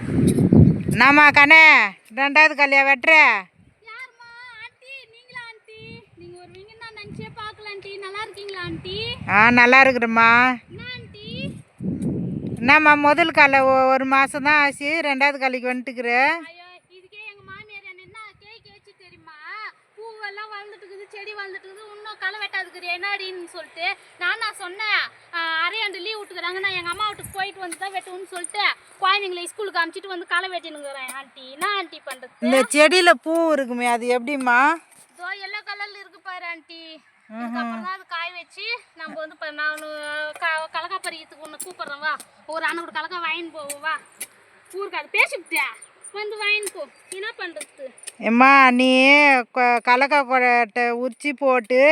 என்னம்மா கண்ணே ரெண்டாவது கல்யா வெட்டுற? ஆ நல்லா ஆண்டி? என்னம்மா முதல் காலை ஒரு மாதம் தான் ஆச்சு ரெண்டாவது காலைக்கு வந்துட்டுக்குற ஐயோ இதுக்கே எங்க மாமியார் என்ன என்ன கேக் வச்சு தெரியுமா இருக்குது செடி வளர்ந்துட்டு இருக்குது இன்னும் களை வெட்டாதுக்குது என்னடின்னு சொல்லிட்டு நான் நான் சொன்னேன். அரையாண்டு லீவ் விட்டுக்கிறாங்க. நான் எங்க அம்மா வீட்டுக்கு போயிட்டு வந்து தான் வெட்டுவேன்னு சொல்லிட்டு குழந்தைங்களை ஸ்கூலுக்கு அமுச்சிட்டு வந்து களை வெட்டினுங்கிறேன் ஆண்டி என்ன ஆண்டி பண்றது? இந்த செடியில் பூ இருக்குமே அது எப்படிம்மா? இதோ எல்லோ கலர்ல இருக்கு பாரு ஆண்டி இதுக்கப்புறம் தான் அது காய வச்சு நம்ம வந்து இப்போ நான் கலக்கா பறிக்கிறதுக்கு ஒன்று கூப்பிட்றேன் வா. ஒரு அண்ணன் கூட கலக்கா வாங்கின்னு போவோம் வா. ஊருக்கு அது பேசிவிட்டியா வந்து வாங்கின்னு போ என்ன பண்ணுறது எம்மா நீ கொ- கலக்கா கொட்டை உரிச்சு போட்டு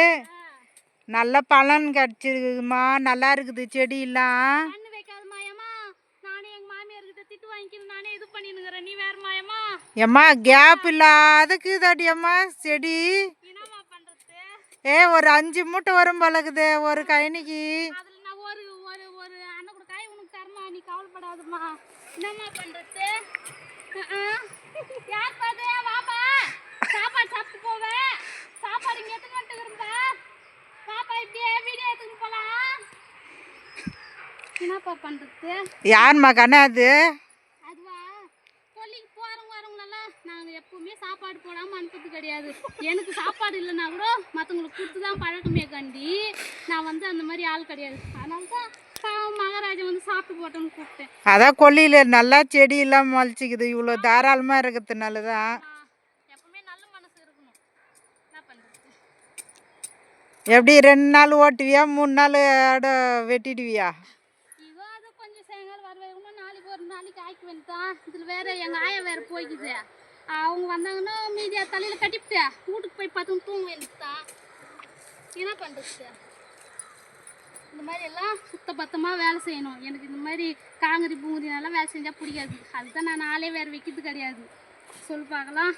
நல்ல பலன் கிடச்சிருக்குதுமா நல்லா இருக்குது செடியெல்லாம். எம்மா கேப் இல்லாதக்குதாடி அம்மா செடி. ஏ ஒரு அஞ்சு மூட்டை வரும் பழகுது ஒரு கயனிக்கு. அதில் நான் ஒரு ஒரு ஒரு அண்ணன் கூட காய் உனக்கு தரமா நீ கவலைப்படாதம்மா. என்னம்மா பண்ணுறது யார் பாது வாப்பா சாப்பாடு சாப்பிட்டு போவேன் சாப்பாடு இங்கே வந்துட்டுக்கிறப்பா பாப்பா இப்படியே வீடியோ போகலாம் என்னப்பா பண்ணுறது யாரும்மா கண்ணா அது? அதுவா? கொல்லிக்கு போகிறவங்க வரவங்களெல்லாம் நாங்கள் எப்பவுமே சாப்பாடு போடாமல் அனுப்புறது கிடையாது. எனக்கு சாப்பாடு இல்லைன்னா கூட மற்றவங்களுக்கு கொடுத்து தான் பழக்கமே கண்டி. நான் வந்து அந்த மாதிரி ஆள் கிடையாது. அதனால தான் அதான் கொல்லியில் நல்லா செடியெல்லாம் முளைச்சிக்குது. இவ்வளோ தாராளமாக இருக்கிறதுனால தான் எப்படி ரெண்டு நாள் ஓட்டுவியா? மூணு நாள் அட வெட்டிடுவியா? இதில் வேற எங்கள் ஆயா வேற போய்க்குது. அவங்க வந்தாங்கன்னா மீதியா தலையில் கட்டிவிட்டு வீட்டுக்கு போய் பார்த்து தூங்க வேண்டியதுதான். என்ன பண்ணுறது இந்த மாதிரி எல்லாம் சுத்த பத்தமாக வேலை செய்யணும். எனக்கு இந்த மாதிரி காங்கரி பூங்குதினால வேலை செஞ்சால் பிடிக்காது. அதுதான் நான் நாளே வேறு வைக்கிறது கிடையாது. சொல்லு பார்க்கலாம்.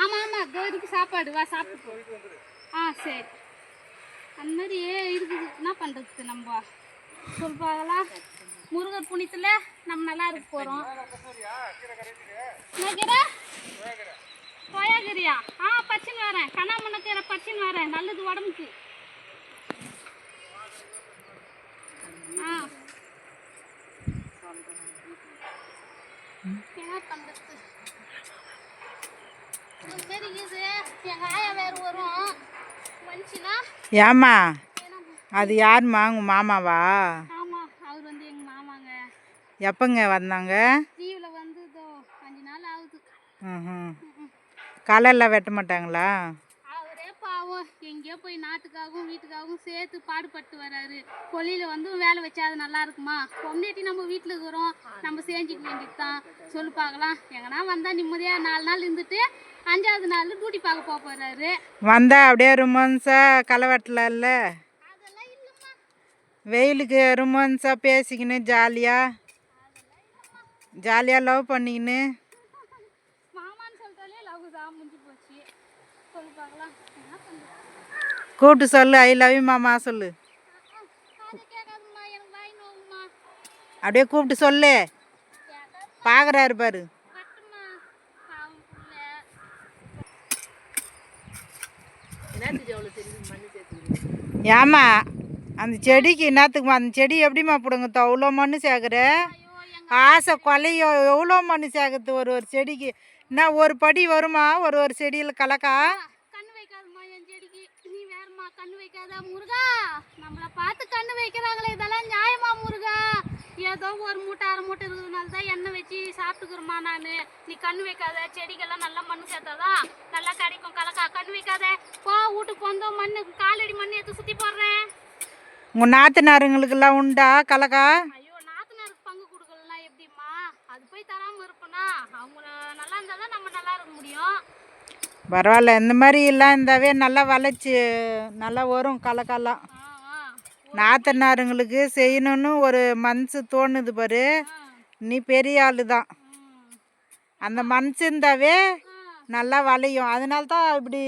ஆமாம் ஆமாம் இதோ இருக்கு சாப்பாடு. வா சாப்பிட்டு. ஆ சரி. அந்த மாதிரி இருக்குது. என்ன பண்ணுறது நம்ம? சொல் பார்க்கலாம். முருகர் புண்ணியத்தில் நம்ம நல்லா இருக்க போகிறோம் கீரை கொயாகிரியா ஆ பச்சின்னு வரேன். கண்ணாமண்ண கீரை பச்சின்னு வரேன். நல்லது உடம்புக்கு ஆ என்ன பண்ணுறது இந்த மாதிரி இருக்குது எங்கள் ஆயா வேறு வரும் வந்துச்சுன்னா ஏம்மா ஏன்னா அது யாரும்மா? உங்கள் மாமாவா? எப்போங்க வந்தாங்க? களையெல்லாம் வெட்ட மாட்டாங்களா? எங்கேயோ போய் நாட்டுக்காகவும் வீட்டுக்காகவும் சேர்த்து பாடுபட்டு வராரு. கொல்லியில் வந்து வேலை வச்சா அது நல்லா இருக்குமா? பொம்னேட்டி நம்ம வீட்டில் இருக்கிறோம். நம்ம செஞ்சுக்க வேண்டியது தான் சொல்லு பார்க்கலாம். எங்கன்னா வந்தால் நிம்மதியாக நாலு நாள் இருந்துட்டு அஞ்சாவது நாள் டியூட்டி பார்க்க போக போகிறாரு வந்தா அப்படியே ரொமான்ஸாக களை வெட்டலாம்ல அதெல்லாம் இல்லைம்மா. வெயிலுக்கு ரொமான்ஸாக பேசிக்கின்னு ஜாலியாக ஜாலியாக லவ் பண்ணிக்கின்னு மாமான்னு சொல்லிட்டாலே லவ் தான் முடிஞ்சு போச்சு சொல்லு பார்க்கலாம் என்ன பண்ணுறது கூப்பிட்டு சொல்லு ஐ லவ் யூ மாமா சொல்லு. அப்படியே கூப்பிட்டு சொல்லு. பார்க்குறாரு பாரு. ஏமா ஏம்மா அந்த செடிக்கு என்னத்துக்குமா அந்த செடி எப்படிம்மா பிடுங்க? அவ்வளோ மண்ணு சேர்க்குற ஆசை கொலையோ எவ்வளோ மண்ணு சேர்க்குறது ஒரு ஒரு செடிக்கு. என்ன ஒரு படி வருமா? ஒரு ஒரு செடியில் கலக்கா? கண்ணு வைக்காத முருகா? நம்மள பார்த்து கண்ணு வைக்கிறாங்களே இதெல்லாம் நியாயமா முருகா? ஏதோ ஒரு மூட்டை அரை மூட்டை இருக்கிறதுனால தான் எண்ணெய் வச்சு சாப்பிட்டுக்கிறோமா நான். நீ கண்ணு வைக்காத செடிக்கெல்லாம் நல்லா மண் சேர்த்தாதான் நல்லா கிடைக்கும் கலக்கா கண்ணு வைக்காத. போ வீட்டுக்கு வந்தோம் மண்ணு காலடி மண் எடுத்து சுற்றி போடுறேன். உங்கள் நாத்தனாருங்களுக்கெல்லாம் உண்டா கலக்கா ஐயோ நாத்தனாருக்கு பங்கு கொடுக்கலாம் எப்படிம்மா அது போய் தராமல் இருப்போனா அவங்க நல்லா இருந்தால் தான் நம்ம நல்லா இருக்க முடியும் பரவாயில்ல. இந்த மாதிரி எல்லாம் இருந்தாவே நல்லா வளைச்சி நல்லா வரும் கலக்காலாம் நாத்தனாருங்களுக்கு செய்யணும்னு ஒரு மனசு தோணுது பாரு. நீ பெரிய ஆளு தான் அந்த மனசு இருந்தாவே நல்லா வளையும். அதனால தான் இப்படி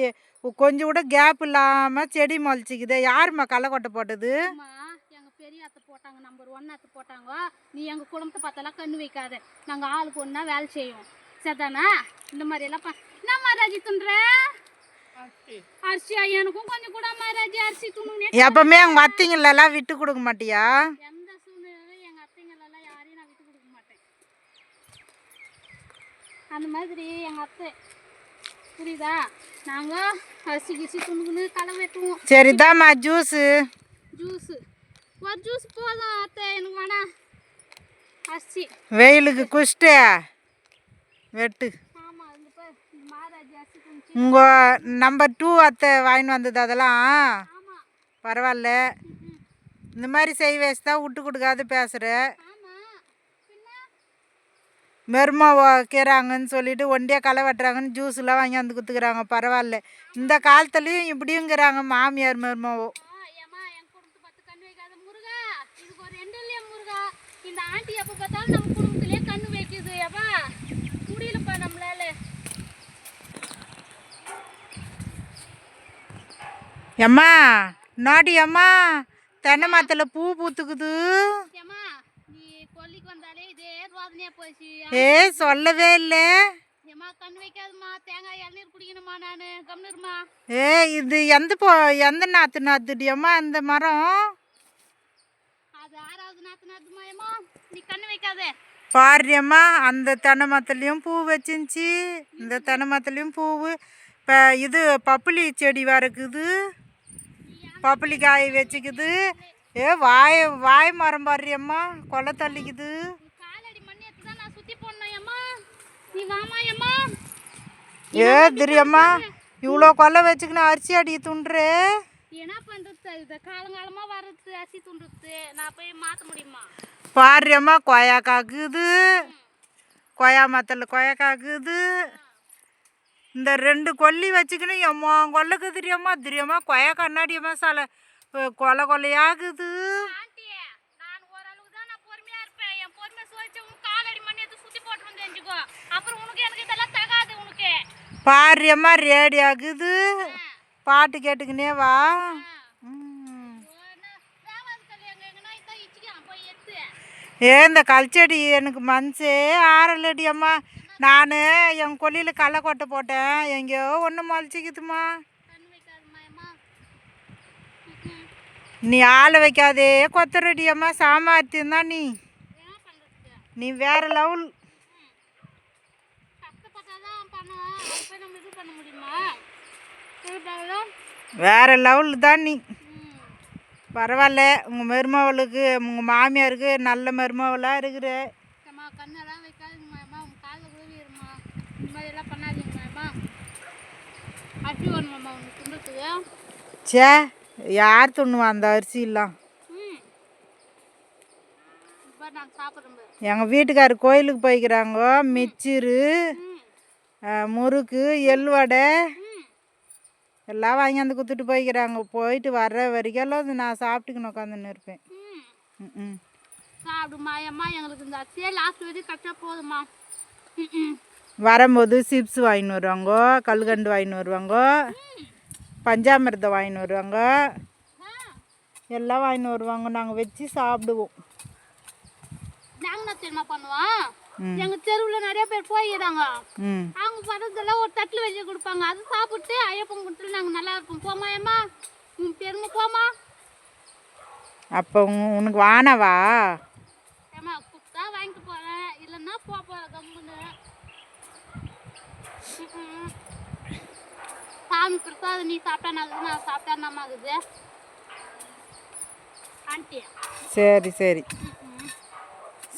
கொஞ்சம் கூட கேப் இல்லாமல் செடி முளைச்சிக்குது. யாரும்மா களை கொட்டை போட்டது? பெரிய அத்தை போட்டாங்க நம்பர் ஒன் அத்து போட்டாங்க. நீ எங்கள் குடும்பத்தை பார்த்தெல்லாம் கண்ணு வைக்காத. நாங்கள் ஆளுக்கு ஒன்றா வேலை செய்வோம். சரிதானா? இந்த மாதிரி எல்லாம் ப- என்ன மகாராஜி துண்டுற அரிசியா எனக்கும் கொஞ்சம் கூட மகாராஜி அரிசி துணுனே எப்பவுமே உங்கள் அத்தைங்களெல்லாம் விட்டு கொடுக்க மாட்டியா? எந்த சூழ்நிலையிலும் எங்கள் அத்தைங்களெல்லாம் யாரையும் நான் விட்டு கொடுக்க மாட்டேன். அந்த மாதிரி எங்கள் அத்தை. புரியுதா? நாங்கள் அரிசி கிரிசி துணுக்குன்னு களை வெட்டுவோம். சரிதாம்மா ஜூஸு. ஜூஸு. ஒரு ஜூஸ் போதும் அத்தை. எனக்கு வேணாம். அரிசி. வெயிலுக்கு குஷ்டு. வெட்டு ஆமாம் இந்த பாரு, இந்த மகாராஜி அரிசி துணிச்சு உங்கள் நம்பர் டூ அத்தை வாங்கின்னு வந்தது அதெல்லாம்? பரவாயில்ல. இந்த மாதிரி செய் வச்சு தான் விட்டு கொடுக்காத பேசுகிற மெருமா வைக்கிறாங்கன்னு சொல்லிட்டு ஒண்டியா களை வெட்டுறாங்கன்னு ஜூஸ்லாம் வாங்கி வந்து குத்துக்கிறாங்க. பரவாயில்ல. இந்த காலத்துலேயும் இப்படியுங்கிறாங்க மாமியார் மருமாவோ. இந்த ஆண்டி எப்போ பார்த்தாலும் நம்ம குடும்பத்திலே கண்ணு வைக்குது ஏப்பா முடியலப்பா நம்மளால எம்மா நாடி அம்மா தென்னை மரத்தில் பூ பூத்துக்குது. ஏ சொல்லவே இல்லை. ஏ இது எந்த போ எந்த அந்த மரம்? நாத்து நாத்துமா ஏம்மா நீ கண்ணு வைக்காதே. பாருடியம்மா அந்த தென்னை மரத்துலேயும் பூ வச்சிருந்துச்சி. இந்த தென்னை மரத்துலேயும் பூவு. இப்போ இது பப்புளி செடி வரக்குது பப்புளி காய் வச்சுக்குது. ஏ வாய் வாய் மரம் பாருடியம்மா கொலை தள்ளிக்குது. ஏ திரியம்மா இவ்வளோ கொலை வச்சுக்கின்னு அரிசி அடி துண்டுரு என்ன பண்ணுறது இது காலங்காலமாக வர்றது அரிசி துண்டுறது. இந்த ரெண்டு கொல்லி வச்சுக்கின்னு எம்மா கொல்லைக்கு தெரியாமா? தெரியாமா? கொய்யா கண்ணாடியம்மா சால கொலை கொலையாகுது. பாருடியம்மா ரேடி ஆகுது. பாட்டு கேட்டுக்கினே வா. ஏ இந்த கல்ச்செடி எனக்கு மனசே ஆறலடியம்மா நான் என் கொல்லியில் களை கொட்டை போட்டேன். எங்கேயோ ஒன்று முளைச்சிக்குதுமா நீ ஆள் வைக்காதே. கொத்தரடியம்மா சாமர்த்தியம் தான் நீ. நீ வேற லெவல். வேற லெவல் தான் நீ. பரவாயில்ல. உங்கள் மருமவளுக்கு உங்கள் மாமியாருக்கு நல்ல மருமவளாக இருக்கிற. கண்ணெல்லாம் வைக்காதீங்கம்மா அம்மா உங்க காலில் உதவிடுமா இந்த மாதிரி எல்லாம் பண்ணாதீங்கம்மா அரிசி வேணுமாம்மா உனக்கு துண்டுறதுக்கு சே யார் துண்ணுவா அந்த அரிசிலாம் ம். இப்போ நாங்கள் சாப்பிட்றோம் பாரு. எங்கள் வீட்டுக்காரர் கோயிலுக்கு போய்க்கிறாங்க மிச்சரு முறுக்கு எள்ளுவடை ம். எல்லாம் வாங்கி வந்து கொடுத்துட்டு போய்க்கிறாங்க. போயிட்டு வர்ற வரைக்கும் அது நான் சாப்பிட்டுக்கின்னு உட்காந்துன்னு இருப்பேன். ம் ம். சாப்பிடுமா? அம்மா எங்களுக்கு இந்த அரிசியே லாஸ்ட் வரைக்கும் கரெக்டாக போதுமா வரும்போது சிப்ஸ் வாங்கின்னு வருவாங்க கல்கண்டு வாங்கின்னு வருவாங்க பஞ்சாமிர்தம் வாங்கின்னு வருவாங்க. எல்லாம் வாங்கின்னு வருவாங்க. நாங்கள் வச்சு சாப்பிடுவோம். நாங்கள் என்ன தெரியுமா பண்ணுவோம்? ம். எங்கள் தெருவில் நிறைய பேர் போயிடுறாங்க. அவங்க பதத்தெல்லாம் ஒரு தட்டில் வச்சு கொடுப்பாங்க. அது சாப்பிட்டு ஐயப்பன் கொடுத்துல நாங்கள் நல்லா இருப்போம். போமா ஏம்மா? உன் பெருமை போமா அப்போ உனக்கு வானவா சாமி பிரசாதம் நீ சாப்பிட்டா நல்லது நான் சாப்பிட்டா ஆண்டி. சரி சரி.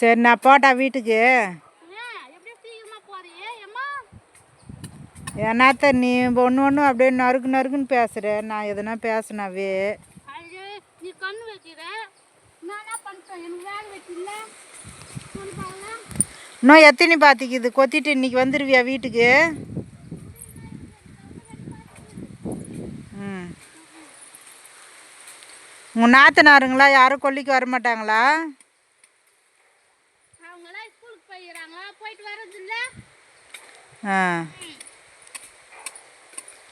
சரி நான் போட்டா வீட்டுக்கு. ஏன்னாத்த நீ ஒன்று ஒன்று அப்படியே நறுக்கு நறுக்குன்னு பேசுகிற நான் எதுனா பேசினாவே. நீ வைக்கிற? இன்னும் எத்தனை பார்த்திக்குது கொத்திட்டு இன்னைக்கு வந்துடுவியா வீட்டுக்கு? உங்கள் நாத்தனாருங்களா? யாரும் கொல்லிக்கு வர மாட்டாங்களா? ஆ.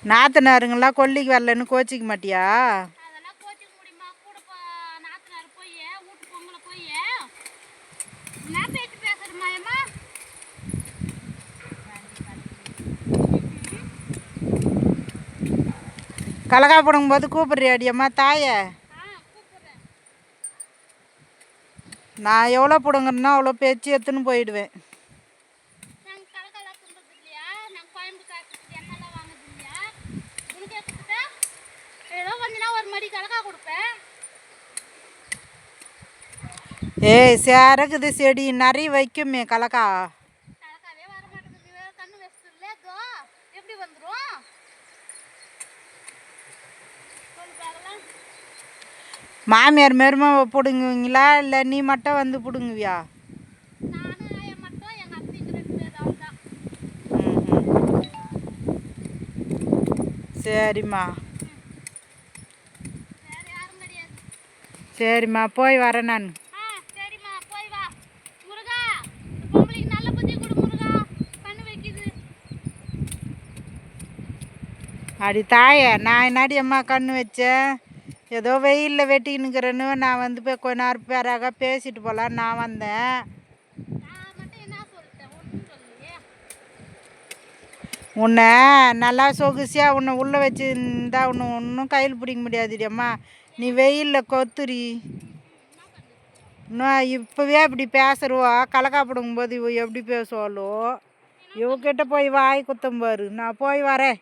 நாத்தனாருங்களா? கொல்லிக்கு வரலன்னு கோச்சிக்க மாட்டியா? கலகா போடும்போது கூப்பிடுறியாடியம்மா தாயை? நான் எவ்வளோ பிடுங்கணுன்னா அவ்வளோ பேச்சு எடுத்துன்னு போயிடுவேன். ஏய் சேரக்குது செடி நிறைய வைக்குமே கலக்கா. எப்படி வந்துடும் மாமியார் மருமக பிடுங்குவீங்களா? இல்லை நீ மட்டும் வந்து பிடுங்குவியா? சரிம்மா. சரிம்மா போய் வரேன் நான். அடி தாயே நான் என்னாடி அம்மா கண்ணு வச்சேன்? ஏதோ வெயிலில் வெட்டிக்கினுக்கிறேன்னு நான் வந்து போய் கொஞ்ச நேரம் பேராக பேசிட்டு போகலான்னு நான் வந்தேன். உன்னை நல்லா சொகுசியாக உன்னை உள்ளே வச்சுருந்தா உன்னை ஒன்றும் கையில் பிடிக்க முடியாதுடி அம்மா. நீ வெயிலில் கொத்துரி இன்னும் இப்போவே இப்படி பேசுகிறவோ கலக்கா போடும்போது இவ எப்படி பேசுவாளோ? இவகிட்ட போய் வாய் குத்தம் பாரு. நான் போய் வரேன்.